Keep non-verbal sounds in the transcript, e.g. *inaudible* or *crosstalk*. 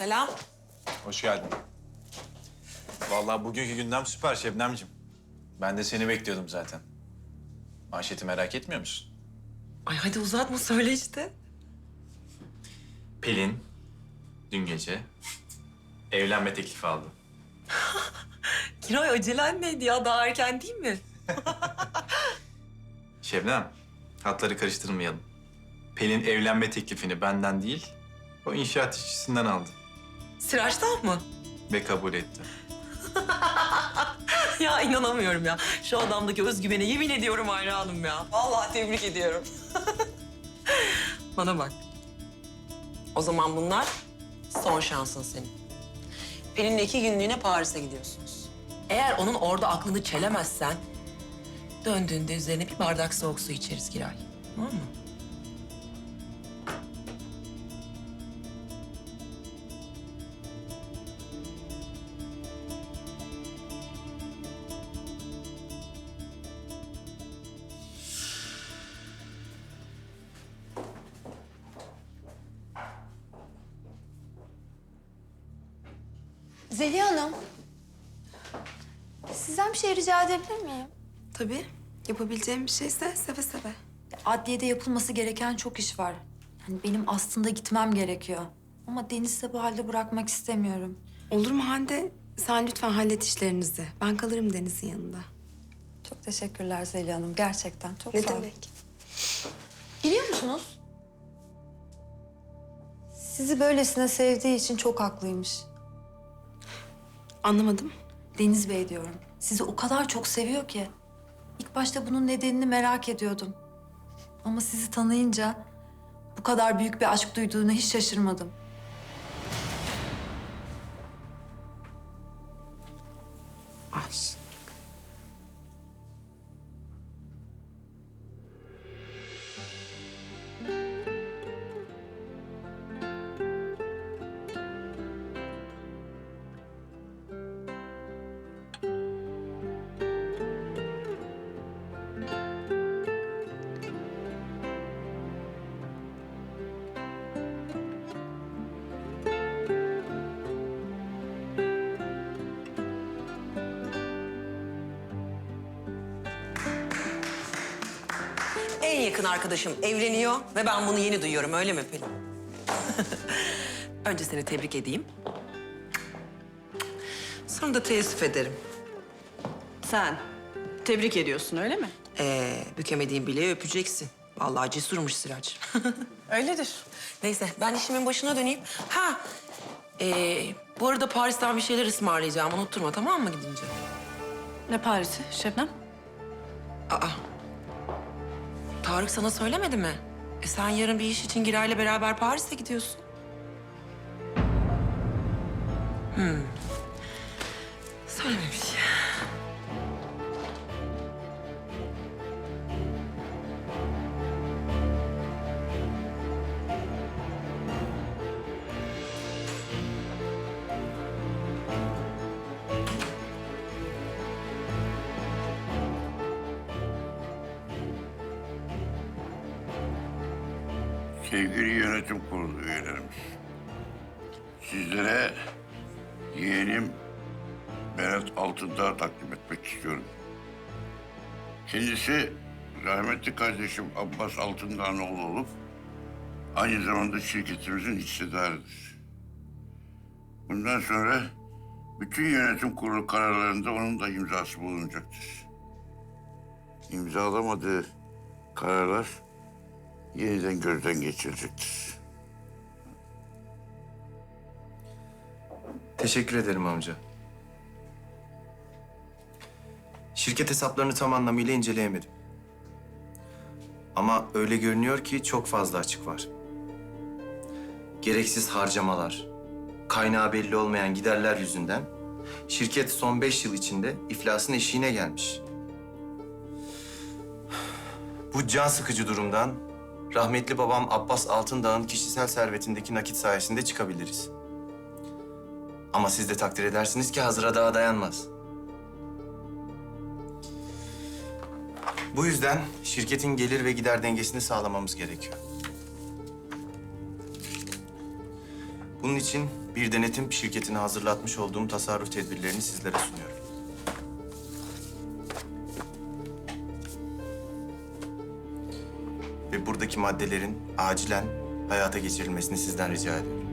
Selam. Hoş geldin. Vallahi bugünkü gündem süper Şebnemciğim. Ben de seni bekliyordum zaten. Manşeti merak etmiyor musun? Ay hadi uzatma söyle işte. Pelin dün gece evlenme teklifi aldı. *laughs* Kiray acelen neydi ya? Daha erken değil mi? *laughs* Şebnem, hatları karıştırmayalım. Pelin evlenme teklifini benden değil, o inşaat işçisinden aldı Sıraçtan mı? ve kabul etti. *laughs* ya inanamıyorum ya. Şu adamdaki özgüvene yemin ediyorum hayranım ya. Vallahi tebrik ediyorum. *laughs* Bana bak. O zaman bunlar son şansın senin. Pelin'le iki günlüğüne Paris'e gidiyorsunuz. Eğer onun orada aklını çelemezsen... ...döndüğünde üzerine bir bardak soğuk su içeriz Giray. Tamam mı? Zeliha Hanım. Sizden bir şey rica edebilir miyim? Tabii. Yapabileceğim bir şeyse seve seve. Adliyede yapılması gereken çok iş var. Yani benim aslında gitmem gerekiyor. Ama Deniz'i bu halde bırakmak istemiyorum. Olur mu Hande? Sen lütfen hallet işlerinizi. Ben kalırım Deniz'in yanında. Çok teşekkürler Zeliha Hanım. Gerçekten çok Ne sağ olun. demek? Biliyor musunuz? Sizi böylesine sevdiği için çok haklıymış. Anlamadım. Deniz Bey diyorum. Sizi o kadar çok seviyor ki. İlk başta bunun nedenini merak ediyordum. Ama sizi tanıyınca bu kadar büyük bir aşk duyduğuna hiç şaşırmadım. En yakın arkadaşım evleniyor ve ben bunu yeni duyuyorum öyle mi Pelin? *laughs* Önce seni tebrik edeyim. Sonra da teessüf ederim. Sen tebrik ediyorsun öyle mi? Ee, bükemediğin bileği öpeceksin. Vallahi cesurmuş Sıraç. *laughs* Öyledir. Neyse ben işimin başına döneyim. Ha, ee, bu arada Paris'ten bir şeyler ısmarlayacağım. Unutturma tamam mı gidince? Ne Paris'i Şebnem? Aa, Tarık sana söylemedi mi? E sen yarın bir iş için Giray'la beraber Paris'e gidiyorsun. Hmm. Söylememiş. Sevgili yönetim kurulu üyelerimiz. Sizlere yeğenim Berat Altındağ'ı takdim etmek istiyorum. Kendisi rahmetli kardeşim Abbas Altındağ'ın oğlu olup aynı zamanda şirketimizin hissedarıdır. Bundan sonra bütün yönetim kurulu kararlarında onun da imzası bulunacaktır. İmzalamadığı kararlar yeniden gözden geçirecektir. Teşekkür ederim amca. Şirket hesaplarını tam anlamıyla inceleyemedim. Ama öyle görünüyor ki çok fazla açık var. Gereksiz harcamalar, kaynağı belli olmayan giderler yüzünden şirket son beş yıl içinde iflasın eşiğine gelmiş. Bu can sıkıcı durumdan rahmetli babam Abbas Altındağ'ın kişisel servetindeki nakit sayesinde çıkabiliriz. Ama siz de takdir edersiniz ki hazıra daha dayanmaz. Bu yüzden şirketin gelir ve gider dengesini sağlamamız gerekiyor. Bunun için bir denetim şirketine hazırlatmış olduğum tasarruf tedbirlerini sizlere sunuyorum. Buradaki maddelerin acilen hayata geçirilmesini sizden rica ediyorum.